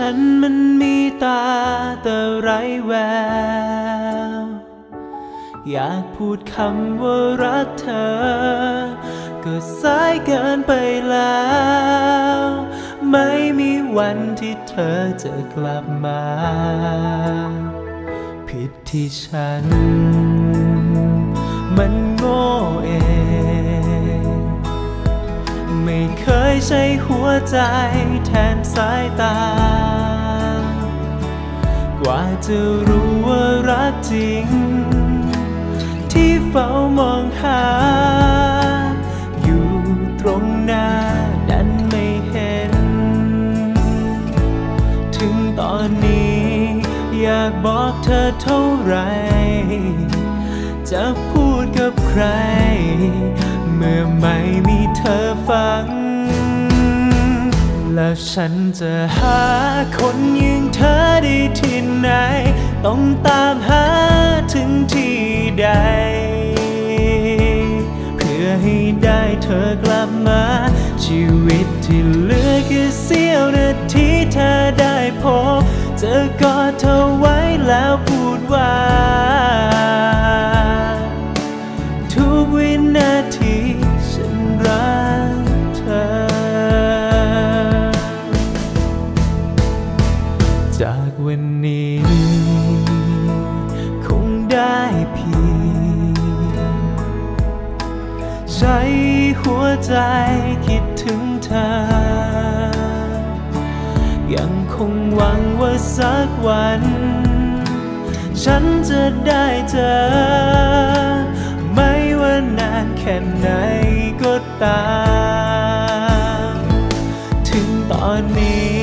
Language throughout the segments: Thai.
ฉันมันมีตาแต่ไรแวว อยากพูดคำว่ารักเธอ ก็สายเกินไปแล้ว ไม่มีวันที่เธอจะกลับมา ผิดที่ฉัน มันโง่เอง ไม่เคยใช้หัวใจแทนสายตากว่า จะรู้ว่ารักจริง ที่เฝ้ามองหา อยู่ตรงหน้าดันไม่เห็น ถึงตอนนี้ อยากบอกเธอเท่าไหรจะพูดกับใคร เมื่อไม่มีเธอฟัง แล้วฉันจะหาคนย่ ต้องตามหาถึงที่ใด เพื่อให้ได้เธอกลับมา ชีวิตที่เหลือแค่เสี้ยวนาทีเธอได้พบเจอกอดเธอไว้แล้วพูดว่า ทุกวินาทีฉันรักเธอ จากวันนี้ ใช้หัวใจคิดถึงเธอ ยังคงหวังว่าสักวัน ฉันจะได้เจอ ไม่ว่านานแค่ไหนก็ตาม ถึงตอนนี้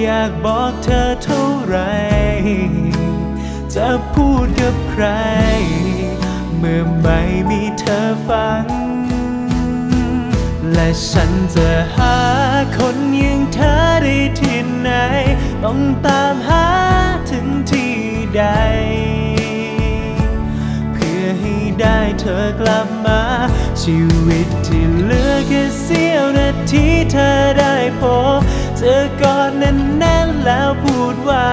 อยากบอกเธอเท่าไร จะพูดกับใคร เมื่อไม่มีเธอฟัง และฉันจะหาคนอย่างเธอได้ที่ไหน ต้องตามหาถึงที่ใด เพื่อให้ได้เธอกลับมา ชีวิตที่เหลือแค่เสี้ยวนาทีเธอได้พบเจอกอดแน่นๆแล้วพูดว่า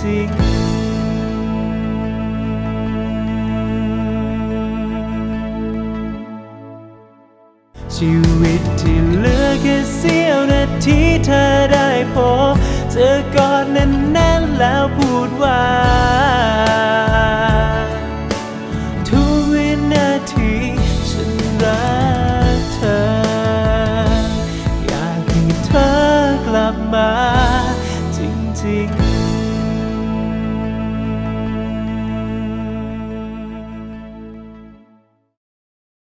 จริงชีวิตที่เหลือแค่เสี้ยวนาทีเธอได้พบเจอกอดแน่นๆแล้วพู